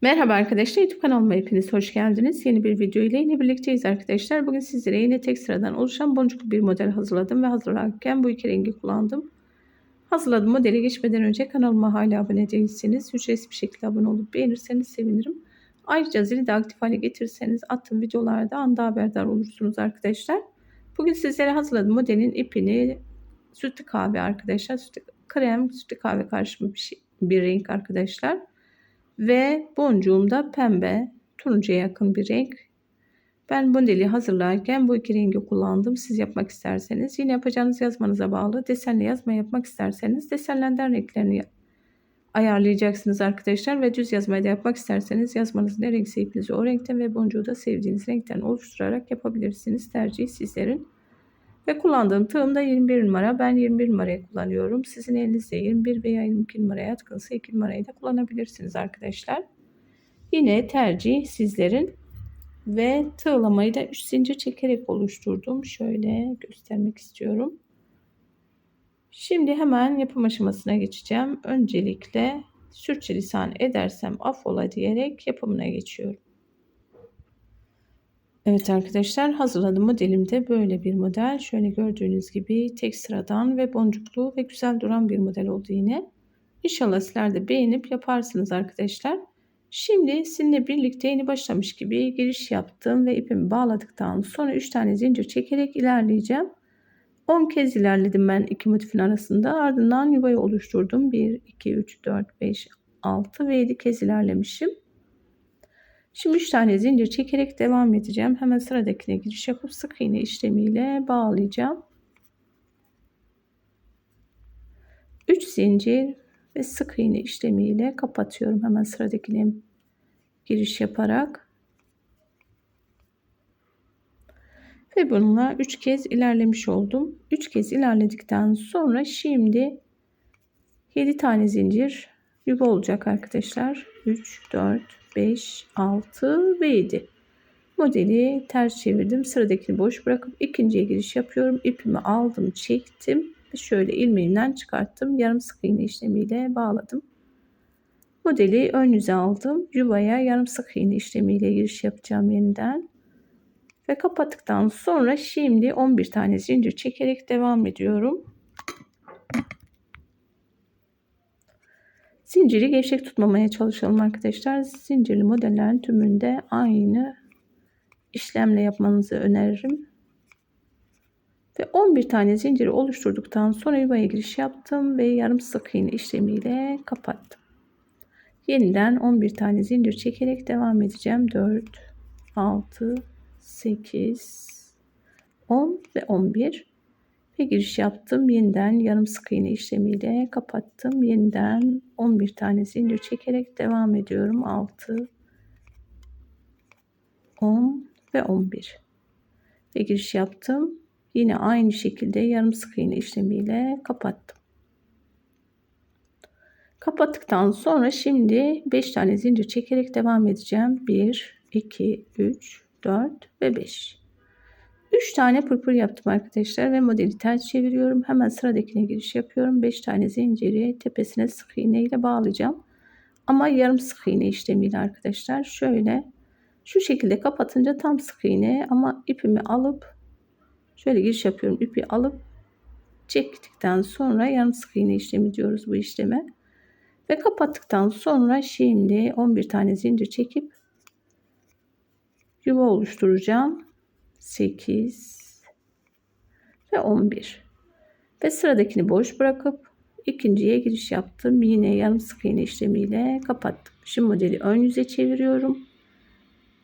Merhaba arkadaşlar YouTube kanalıma hepiniz hoş geldiniz. Yeni bir video ile yine birlikteyiz arkadaşlar. Bugün sizlere yine tek sıradan oluşan boncuklu bir model hazırladım ve hazırlarken bu iki rengi kullandım. Hazırladığım modeli geçmeden önce kanalıma hala abone değilseniz ücretsiz bir şekilde abone olup beğenirseniz sevinirim. Ayrıca zili de aktif hale getirirseniz attığım videolarda anda haberdar olursunuz arkadaşlar. Bugün sizlere hazırladığım modelin ipini sütlü kahve arkadaşlar. Sütlü, krem sütlü kahve karışımı bir, şey, bir renk arkadaşlar. Ve boncuğum da pembe, turuncuya yakın bir renk. Ben modeli hazırlarken bu iki rengi kullandım. Siz yapmak isterseniz yine yapacağınız yazmanıza bağlı. Desenli yazma yapmak isterseniz desenlerden renklerini ayarlayacaksınız arkadaşlar. Ve düz yazmayı da yapmak isterseniz yazmanızın ne renkse ipinizi o renkten ve boncuğu da sevdiğiniz renkten oluşturarak yapabilirsiniz. Tercih sizlerin. Ve kullandığım tığım da 21 numara. Ben 21 numarayı kullanıyorum. Sizin elinizde 21 veya 22 numaraya yatkınsa 2 numarayı da kullanabilirsiniz arkadaşlar. Yine tercih sizlerin. Ve tığlamayı da 3 zincir çekerek oluşturdum. Şöyle göstermek istiyorum. Şimdi hemen yapım aşamasına geçeceğim. Öncelikle sürçülisan edersem affola diyerek yapımına geçiyorum. Evet arkadaşlar hazırladığım modelimde böyle bir model. Şöyle gördüğünüz gibi tek sıradan ve boncuklu ve güzel duran bir model oldu yine. İnşallah sizler de beğenip yaparsınız arkadaşlar. Şimdi sizinle birlikte yeni başlamış gibi giriş yaptım ve ipimi bağladıktan sonra 3 tane zincir çekerek ilerleyeceğim. 10 kez ilerledim ben iki motifin arasında. Ardından yuvayı oluşturdum. 1, 2, 3, 4, 5, 6 ve 7 kez ilerlemişim. Şimdi 3 tane zincir çekerek devam edeceğim. Hemen sıradakine giriş yapıp sık iğne işlemiyle bağlayacağım. 3 zincir ve sık iğne işlemiyle kapatıyorum. Hemen sıradakine giriş yaparak. Ve bununla 3 kez ilerlemiş oldum. 3 kez ilerledikten sonra şimdi 7 tane zincir yuva olacak arkadaşlar. 3, 4, 5, 6 ve 7. Modeli ters çevirdim. Sıradakini boş bırakıp ikinciye giriş yapıyorum. İpimi aldım, çektim ve şöyle ilmeğimden çıkarttım. Yarım sık iğne işlemiyle bağladım. Modeli ön yüze aldım. Yuvaya yarım sık iğne işlemiyle giriş yapacağım yeniden. Ve kapattıktan sonra şimdi 11 tane zincir çekerek devam ediyorum. Zinciri gevşek tutmamaya çalışalım arkadaşlar. Zincirli modellerin tümünde aynı işlemle yapmanızı öneririm. Ve 11 tane zinciri oluşturduktan sonra yuvaya giriş yaptım ve yarım sık iğne işlemiyle kapattım. Yeniden 11 tane zincir çekerek devam edeceğim. 4, 6, 8, 10 ve 11 ve giriş yaptım. Yeniden yarım sık iğne işlemiyle kapattım. Yeniden 11 tane zincir çekerek devam ediyorum. 6 10 ve 11 ve giriş yaptım. Yine aynı şekilde yarım sık iğne işlemiyle kapattım. Kapattıktan sonra şimdi 5 tane zincir çekerek devam edeceğim. 1 2 3 4 ve 5 3 tane pırpır yaptım arkadaşlar ve modeli ters çeviriyorum. Hemen sıradakine giriş yapıyorum. 5 tane zinciri tepesine sık iğne ile bağlayacağım. Ama yarım sık iğne işlemiyle arkadaşlar. Şöyle şu şekilde kapatınca tam sık iğne ama ipimi alıp şöyle giriş yapıyorum. İpi alıp çektikten sonra yarım sık iğne işlemi diyoruz bu işleme. Ve kapattıktan sonra şimdi 11 tane zincir çekip yuva oluşturacağım. 8 ve 11. Ve sıradakini boş bırakıp ikinciye giriş yaptım. Yine yarım sık iğne işlemiyle kapattım. Şimdi modeli ön yüze çeviriyorum.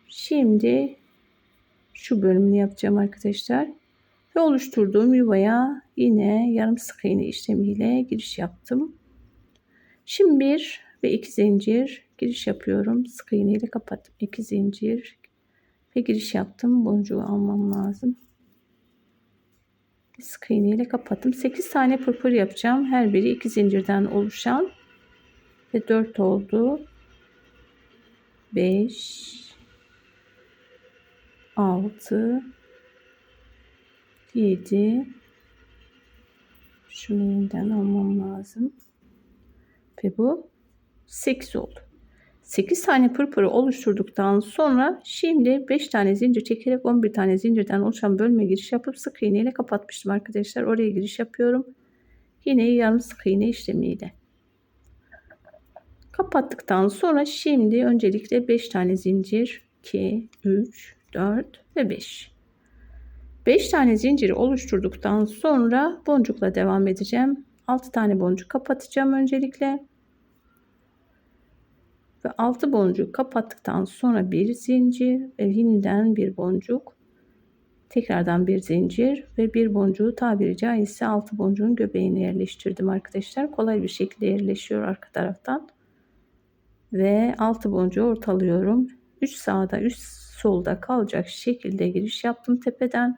Şimdi şu bölümünü yapacağım arkadaşlar. Ve oluşturduğum yuvaya yine yarım sık iğne işlemiyle giriş yaptım. Şimdi bir ve iki zincir giriş yapıyorum. Sık iğne ile kapattım. 2 zincir ve giriş yaptım. Boncuğu almam lazım. Sık ile kapattım. 8 tane pırpır yapacağım. Her biri 2 zincirden oluşan ve 4 oldu. 5 6 7 şunu yeniden almam lazım. Ve bu 8 oldu. 8 tane pırpırı oluşturduktan sonra şimdi 5 tane zincir çekerek 11 tane zincirden oluşan bölme giriş yapıp sık iğne ile kapatmıştım arkadaşlar. Oraya giriş yapıyorum. Yine yarım sık iğne işlemiyle. Kapattıktan sonra şimdi öncelikle 5 tane zincir 2, 3, 4 ve 5. 5 tane zinciri oluşturduktan sonra boncukla devam edeceğim. 6 tane boncuk kapatacağım öncelikle. Ve 6 boncuk kapattıktan sonra bir zincir ve yeniden bir boncuk. Tekrardan bir zincir ve bir boncuğu tabiri caizse 6 boncuğun göbeğine yerleştirdim arkadaşlar. Kolay bir şekilde yerleşiyor arka taraftan. Ve 6 boncuğu ortalıyorum. 3 sağda 3 solda kalacak şekilde giriş yaptım tepeden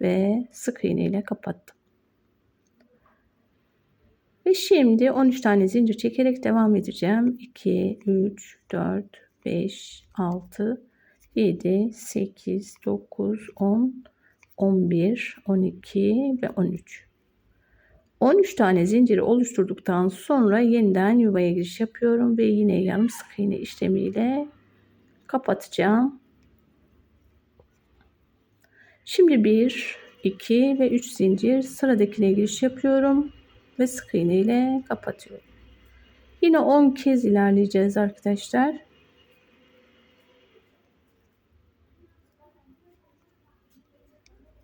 ve sık iğne ile kapattım. Şimdi 13 tane zincir çekerek devam edeceğim. 2, 3, 4, 5, 6, 7, 8, 9, 10, 11, 12 ve 13. 13 tane zinciri oluşturduktan sonra yeniden yuvaya giriş yapıyorum ve yine yarım sık iğne işlemiyle kapatacağım. Şimdi 1, 2 ve 3 zincir sıradakine giriş yapıyorum ve sık iğne ile kapatıyorum. Yine 10 kez ilerleyeceğiz arkadaşlar.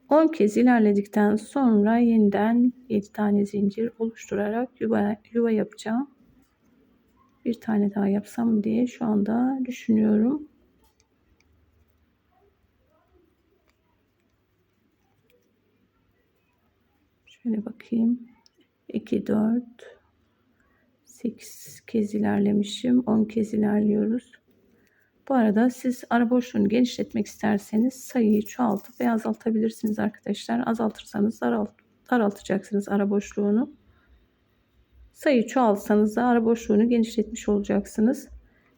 On kez ilerledikten sonra yeniden 7 tane zincir oluşturarak yuva, yuva yapacağım. Bir tane daha yapsam diye şu anda düşünüyorum. Şöyle bakayım. 2, 4, 8 kez ilerlemişim. 10 kez ilerliyoruz. Bu arada siz ara boşluğunu genişletmek isterseniz sayıyı çoğaltıp veya azaltabilirsiniz arkadaşlar. Azaltırsanız daralt, daraltacaksınız ara boşluğunu. Sayıyı çoğaltsanız da ara boşluğunu genişletmiş olacaksınız.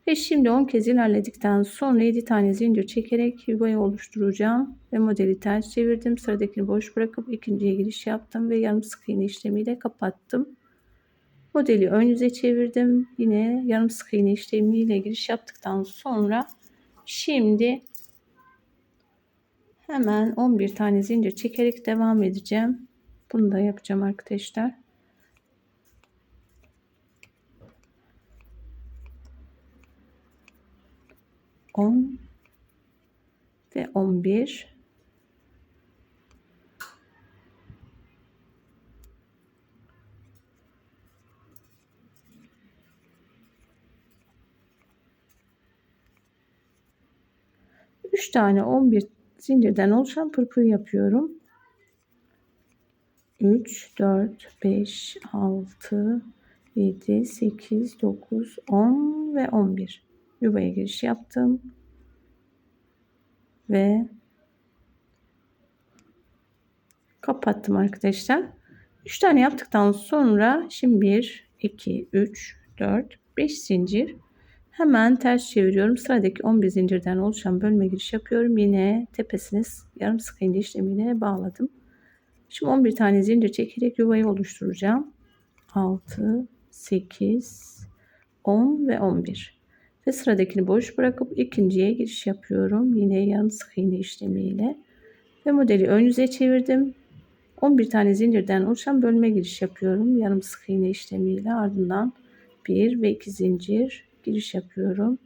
Ve şimdi 10 kez ilerledikten sonra 7 tane zincir çekerek yuvayı oluşturacağım. Ve modeli ters çevirdim. Sıradakini boş bırakıp ikinciye giriş yaptım ve yarım sık iğne işlemiyle kapattım. Modeli ön yüze çevirdim. Yine yarım sık iğne işlemiyle giriş yaptıktan sonra şimdi hemen 11 tane zincir çekerek devam edeceğim. Bunu da yapacağım arkadaşlar. 10 ve 11 3 tane 11 zincirden oluşan pırpır yapıyorum. 3 4 5 6 7 8 9 10 ve 11 yuvaya giriş yaptım. Ve kapattım arkadaşlar. 3 tane yaptıktan sonra şimdi 1, 2, 3, 4, 5 zincir hemen ters çeviriyorum. Sıradaki 11 zincirden oluşan bölme giriş yapıyorum. Yine tepesine yarım sık iğne işlemiyle bağladım. Şimdi 11 tane zincir çekerek yuvayı oluşturacağım. 6, 8, 10 ve 11 ve sıradakini boş bırakıp ikinciye giriş yapıyorum. Yine yarım sık iğne işlemiyle ve modeli ön yüze çevirdim. 11 tane zincirden oluşan bölme giriş yapıyorum. Yarım sık iğne işlemiyle ardından 1 ve 2 zincir giriş yapıyorum.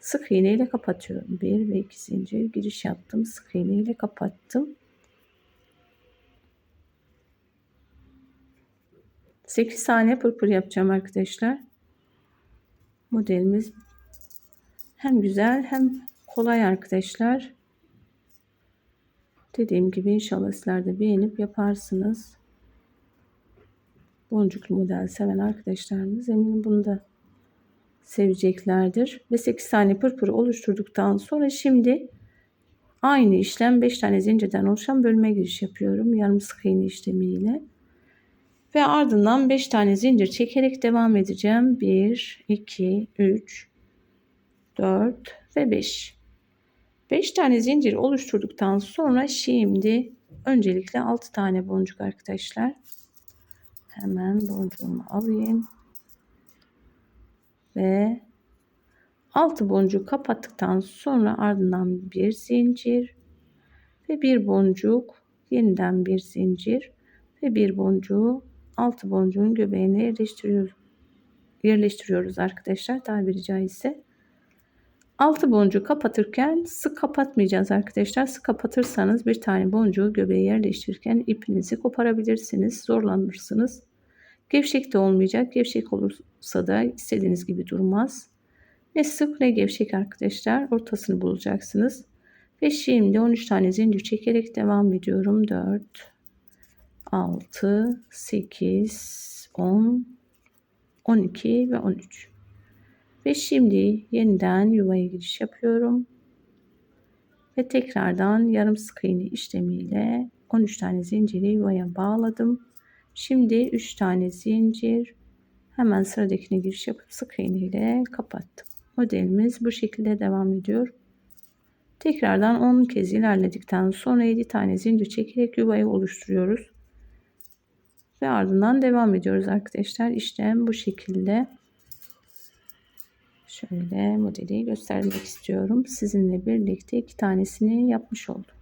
Sık iğne ile kapatıyorum. 1 ve 2 zincir giriş yaptım. Sık iğne ile kapattım. 8 tane pırpır yapacağım arkadaşlar. Modelimiz hem güzel hem kolay arkadaşlar. Dediğim gibi inşallah sizler de beğenip yaparsınız. Boncuklu model seven arkadaşlarımız eminim bunu da seveceklerdir. Ve 8 tane pırpır oluşturduktan sonra şimdi aynı işlem 5 tane zincirden oluşan bölme giriş yapıyorum. Yarım sık iğne işlemiyle. Ve ardından 5 tane zincir çekerek devam edeceğim. 1, 2, 3, 4 ve 5. 5 tane zincir oluşturduktan sonra şimdi öncelikle 6 tane boncuk arkadaşlar. Hemen boncuğumu alayım. Ve 6 boncuk kapattıktan sonra ardından bir zincir ve bir boncuk yeniden bir zincir ve bir boncuğu 6 boncuğun göbeğine yerleştiriyoruz. Yerleştiriyoruz arkadaşlar tabiri caizse. 6 boncuğu kapatırken sık kapatmayacağız arkadaşlar. Sık kapatırsanız bir tane boncuğu göbeğe yerleştirirken ipinizi koparabilirsiniz. Zorlanırsınız. Gevşek de olmayacak. Gevşek olursa da istediğiniz gibi durmaz. Ne sık ne gevşek arkadaşlar. Ortasını bulacaksınız. Ve şimdi 13 tane zincir çekerek devam ediyorum. 4, 6, 8, 10, 12 ve 13. Ve şimdi yeniden yuvaya giriş yapıyorum. Ve tekrardan yarım sık iğne işlemiyle 13 tane zinciri yuvaya bağladım. Şimdi 3 tane zincir hemen sıradakine giriş yapıp sık iğne ile kapattım. Modelimiz bu şekilde devam ediyor. Tekrardan 10 kez ilerledikten sonra 7 tane zincir çekerek yuvayı oluşturuyoruz. Ve ardından devam ediyoruz arkadaşlar. İşlem bu şekilde. Şöyle modeli göstermek istiyorum. Sizinle birlikte iki tanesini yapmış oldum.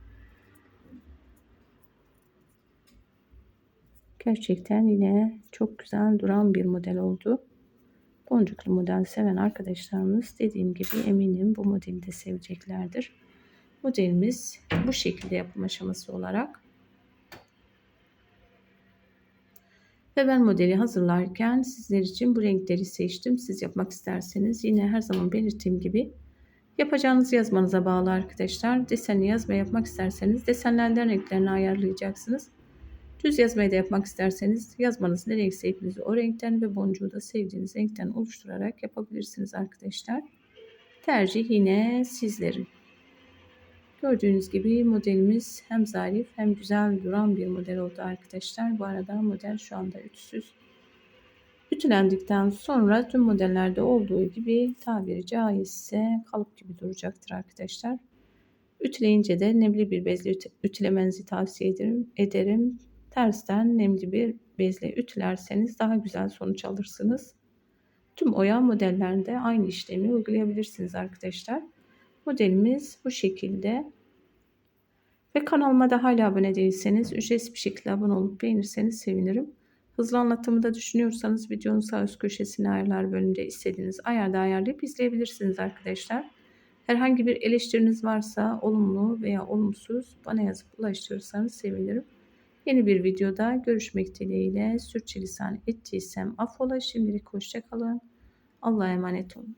Gerçekten yine çok güzel duran bir model oldu. Boncuklu model seven arkadaşlarımız dediğim gibi eminim bu modeli de seveceklerdir. Modelimiz bu şekilde yapım aşaması olarak Ve ben modeli hazırlarken sizler için bu renkleri seçtim. Siz yapmak isterseniz yine her zaman belirttiğim gibi yapacağınız yazmanıza bağlı arkadaşlar. Desenli yazma yapmak isterseniz desenlerden renklerini ayarlayacaksınız. Düz yazmayı da yapmak isterseniz yazmanız ne renk sevdiğinizi o renkten ve boncuğu da sevdiğiniz renkten oluşturarak yapabilirsiniz arkadaşlar. Tercih yine sizlerin. Gördüğünüz gibi modelimiz hem zarif hem güzel duran bir model oldu arkadaşlar. Bu arada model şu anda ütüsüz. Ütülendikten sonra tüm modellerde olduğu gibi tabiri caizse kalıp gibi duracaktır arkadaşlar. Ütüleyince de nemli bir bezle ütülemenizi tavsiye ederim. ederim. Tersten nemli bir bezle ütülerseniz daha güzel sonuç alırsınız. Tüm oya modellerinde aynı işlemi uygulayabilirsiniz arkadaşlar. Modelimiz bu şekilde. Ve kanalıma da hala abone değilseniz ücretsiz bir şekilde abone olup beğenirseniz sevinirim. Hızlı anlatımı da düşünüyorsanız videonun sağ üst köşesine ayarlar bölümünde istediğiniz ayarda ayarlayıp izleyebilirsiniz arkadaşlar. Herhangi bir eleştiriniz varsa olumlu veya olumsuz bana yazıp ulaştırırsanız sevinirim. Yeni bir videoda görüşmek dileğiyle sürçülisan ettiysem affola. Şimdilik hoşçakalın. Allah'a emanet olun.